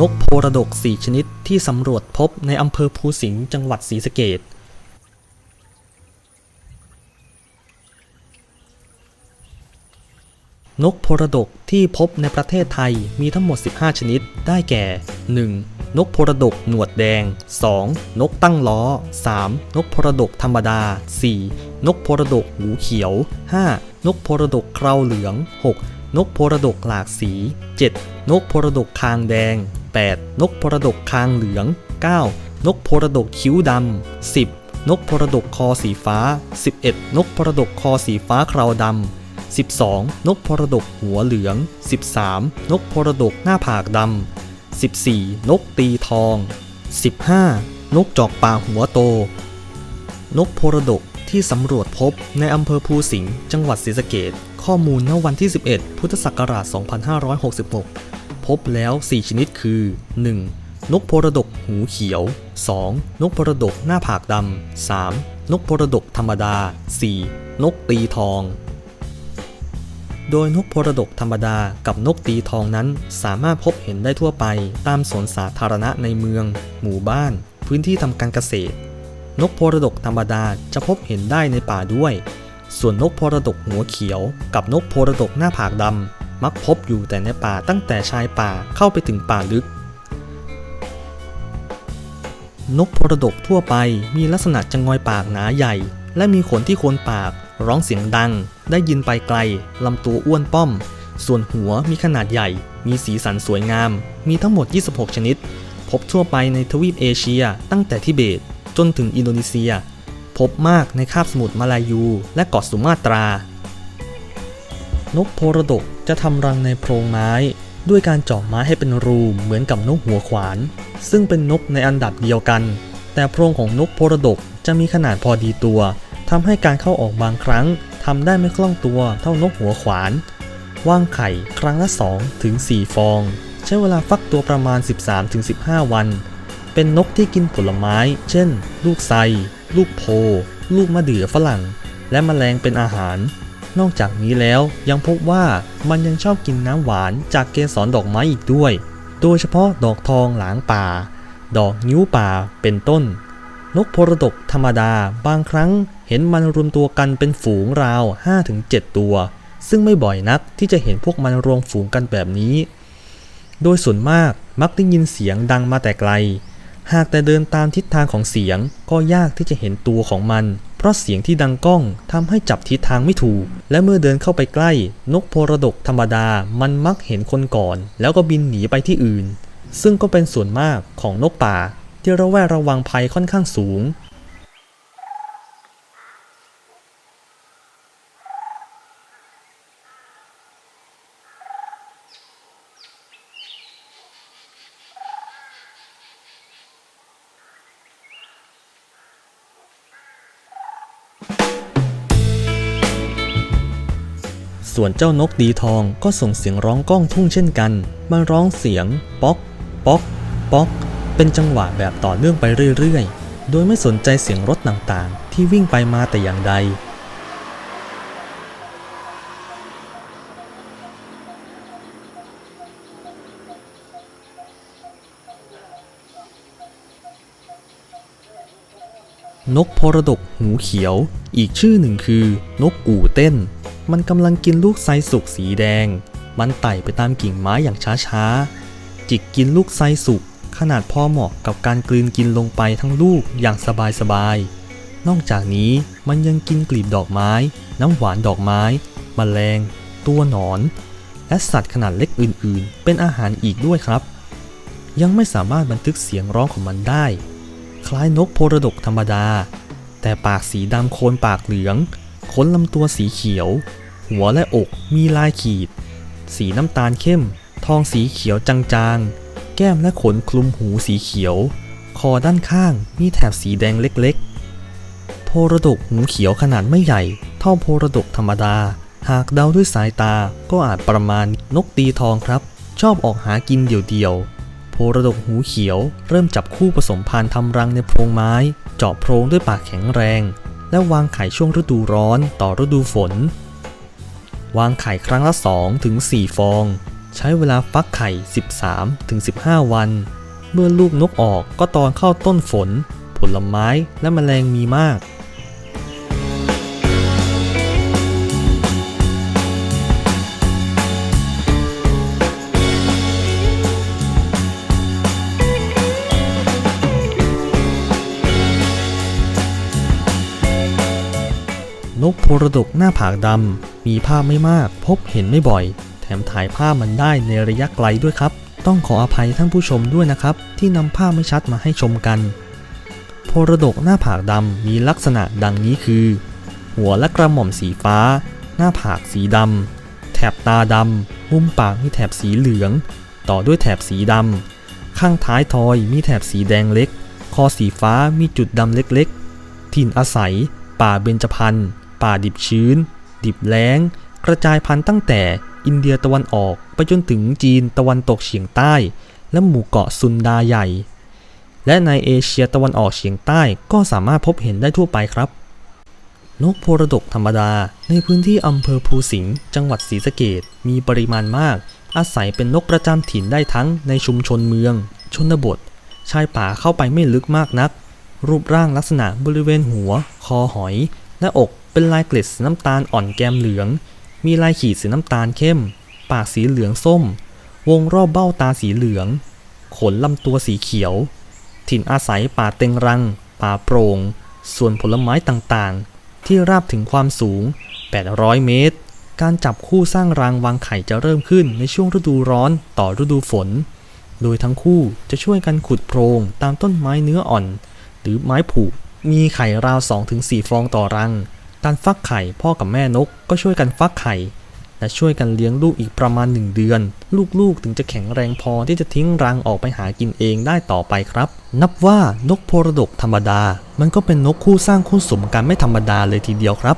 นกโพระดก 4 ชนิดที่สำรวจพบในอำเภอภูสิงห์จังหวัดศรีสะเกษนกโพระดกที่พบในประเทศไทยมีทั้งหมด 15 ชนิด ได้แก่ 1. นกโพระดกหนวดแดง 2. นกตั้งล้อ 3. นกโพระดกธรรมดา 4. นกโพระดกหูเขียว 5. นกโพระดกเคราเหลือง 6. นกโพระดกหลากสี 7. นกโพระดกคางแดง 8. นกโพระดกคางเหลือง 9. นกโพระดกคิ้วดำ 10. นกโพระดกคอสีฟ้า 11. นกโพระดกคอสีฟ้าคราวดำ 12. นกพรดกหัวเหลือง 13. นกพรดกหน้าผากดำ 14. นกตีทอง 15. นกจอกป่าหัวโต นกพรดกที่สำรวจพบในอำเภอภูสิงห์จังหวัดศรีสะเกษข้อมูลณวันที่ 11 พุทธศักราช 2566 พบแล้ว 4 ชนิดคือ 1. นกพรดกหูเขียว 2. นกพรดกหน้าผากดำ 3. นกพรดกธรรมดา 4. นกตีทอง โดยนกพรดกธรรมดากับนกตีทองนั้น สามารถพบเห็นได้ทั่วไป ตามสวนสาธารณะในเมือง หมู่บ้าน พื้นที่ทำการเกษตร นกพรดกธรรมดาจะพบเห็นได้ในป่าด้วย ส่วนนกพรดกหัวเขียว กับนกพรดกหน้าผากดำ มักพบอยู่แต่ในป่าตั้งแต่ชายป่าเข้าไปถึงป่าลึก นกพรดกทั่วไปมีลักษณะจะงอยปากหนาใหญ่ และมีขนที่โคนปากร้องเสียงดัง ได้ยินไปไกลลำตัวอ้วนป้อม ส่วนหัวมีขนาดใหญ่ มีสีสันสวยงาม มีทั้งหมด 26 ชนิด พบทั่วไปในทวีปเอเชีย ตั้งแต่ทิเบต จนถึงอินโดนีเซีย พบมากในคาบสมุทรมาลายู และเกาะสุมาตรา นกโพระดกจะทำรังในโพรงไม้ ด้วยการเจาะไม้ให้เป็นรูเหมือนกับนกหัวขวาน ซึ่งเป็นนกในอันดับเดียวกัน แต่โพรงของนกโพระดกจะมีขนาดพอดีตัวทำให้การเข้าออกบางครั้งทำได้ไม่คล่องตัวเท่านกหัวขวานวางไข่ครั้งละ2ถึง4ฟอง ใช้เวลาฟักตัวประมาณ 13ถึง15 วัน เป็นนกที่กินผลไม้ เช่น ลูกไทรลูกโพ ลูกมะเดื่อฝรั่ง และแมลงเป็นอาหาร นอกจากนี้แล้วยังพบว่ามันยังชอบกินน้ำหวานจากเกสรดอกไม้อีกด้วย โดยเฉพาะดอกทองหลางป่า ดอกนิ้วป่าเป็นต้น นกโพรดกธรรมดาบางครั้งเห็นมันรวมตัวกันเป็นฝูงราว 5-7 ตัว ซึ่งไม่บ่อยนักที่จะเห็นพวกมันรวมฝูงกันแบบนี้ โดยส่วนมากมักได้ยินเสียงดังมาแต่ไกล หากแต่เดินตามทิศทางของเสียงก็ยากที่จะเห็นตัวของมัน เพราะเสียงที่ดังก้องทำให้จับทิศทางไม่ถูก และเมื่อเดินเข้าไปใกล้ นกโพระดกธรรมดามันมักเห็นคนก่อน แล้วก็บินหนีไปที่อื่น ซึ่งก็เป็นส่วนมากของนกป่าที่ระแวดระวังภัยค่อนข้างสูง ส่วนเจ้านกดีทองก็ส่งเสียงร้องก้องทุ่งเช่นกัน มันร้องเสียง ป๊อก ป๊อก ป๊อก เป็นจังหวะแบบต่อเนื่องไปเรื่อยๆ โดยไม่สนใจเสียงรถต่างๆ ที่วิ่งไปมาแต่อย่างใด นกพรดกหูเขียว อีกชื่อหนึ่งคือ นกกู่เต้น มันกำลังกินลูกไทรสุกสีแดง มันไต่ไปตามกิ่งไม้อย่างช้าๆ จิกกินลูกไทรสุกขนาดพอเหมาะกับการกลืนกินลงไปทั้งลูกอย่างสบายๆ นอกจากนี้มันยังกินกลีบดอกไม้ น้ำหวานดอกไม้มแมลง ตัวหนอน และสัตว์ขนาดเล็กอื่นๆ เป็นอาหารอีกด้วยครับ ยังไม่สามารถบันทึกเสียงร้องของมันได้ คล้ายนกโพระดกธรรมดา แต่ปากสีดำโคนปากเหลืองขนลำตัวสีเขียว หัวและอกมีลายขีด สีน้ำตาลเข้ม ทองสีเขียวจางๆ แก้มและขนคลุมหูสีเขียว คอด้านข้างมีแถบสีแดงเล็กๆ โพระดกหูเขียวขนาดไม่ใหญ่ เท่าโพระดกธรรมดา หากเดาด้วยสายตาก็อาจประมาณนกตีทองครับ ชอบออกหากินเดี่ยวๆ ระดกหูเขียว เริ่มจับคู่ผสมพันธุ์ทำรังในโพรงไม้ เจาะโพรงด้วยปากแข็งแรง และวางไข่ช่วงฤดูร้อนต่อฤดูฝน วางไข่ครั้งละ2ถึง4ฟอง ใช้เวลาฟักไข่ 13-15 วัน เมื่อลูกนกออกก็ตอนเข้าต้นฝน ผลไม้และแมลงมีมาก นกโพระดกหน้าผากดำ มีภาพไม่มาก พบเห็นไม่บ่อย แถมถ่ายภาพมันได้ในระยะไกลด้วยครับ ต้องขออภัยท่านผู้ชมด้วยนะครับ ที่นำภาพไม่ชัดมาให้ชมกันโพระดกหน้าผากดำมีลักษณะดังนี้คือ หัวและกระหม่อมสีฟ้า หน้าผากสีดำ แถบตาดำ มุมปากมีแถบสีเหลือง ต่อด้วยแถบสีดำ ข้างท้ายทอยมีแถบสีแดงเล็ก คอสีฟ้ามีจุดดำเล็กๆ ถิ่นอาศัยป่าเบญจพรรณ ป่าดิบชื้น ดิบแล้ง กระจายพันธุ์ตั้งแต่อินเดียตะวันออกไปจนถึงจีนตะวันตกเฉียงใต้ และหมู่เกาะซุนดาใหญ่ และในเอเชียตะวันออกเฉียงใต้ก็สามารถพบเห็นได้ทั่วไปครับ นกโพระดกธรรมดาในพื้นที่อำเภอภูสิงห์จังหวัดศรีสะเกดมีปริมาณมาก อาศัยเป็นนกประจำถิ่นได้ทั้งในชุมชนเมือง ชนบท ชายป่าเข้าไปไม่ลึกมากนัก รูปร่างลักษณะบริเวณหัว คอหอยหน้าอก เป็นลายเกล็ดสีน้ำตาลอ่อนแกมเหลือง มีลายขีดสีน้ำตาลเข้ม ปากสีเหลืองส้ม วงรอบเบ้าตาสีเหลือง ขนลำตัวสีเขียว ถิ่นอาศัยป่าเต็งรัง ป่าโปร่ง ส่วนผลไม้ต่างๆ ที่ราบถึงความสูง 800 เมตร การจับคู่สร้างรังวางไข่จะเริ่มขึ้นในช่วงฤดูร้อนต่อฤดูฝน โดยทั้งคู่จะช่วยกันขุดโพรงตามต้นไม้เนื้ออ่อน หรือไม้ผุมีไข่ราว 2-4 ฟองต่อรัง การฟักไข่พ่อกับแม่นกก็ช่วยกันฟักไข่ และช่วยกันเลี้ยงลูกอีกประมาณ 1 เดือน ลูกๆถึงจะแข็งแรงพอที่จะทิ้งรังออกไปหากินเองได้ต่อไปครับ นับว่านกโพรดกธรรมดา มันก็เป็นนกคู่สร้างคู่สมกันไม่ธรรมดาเลยทีเดียวครับ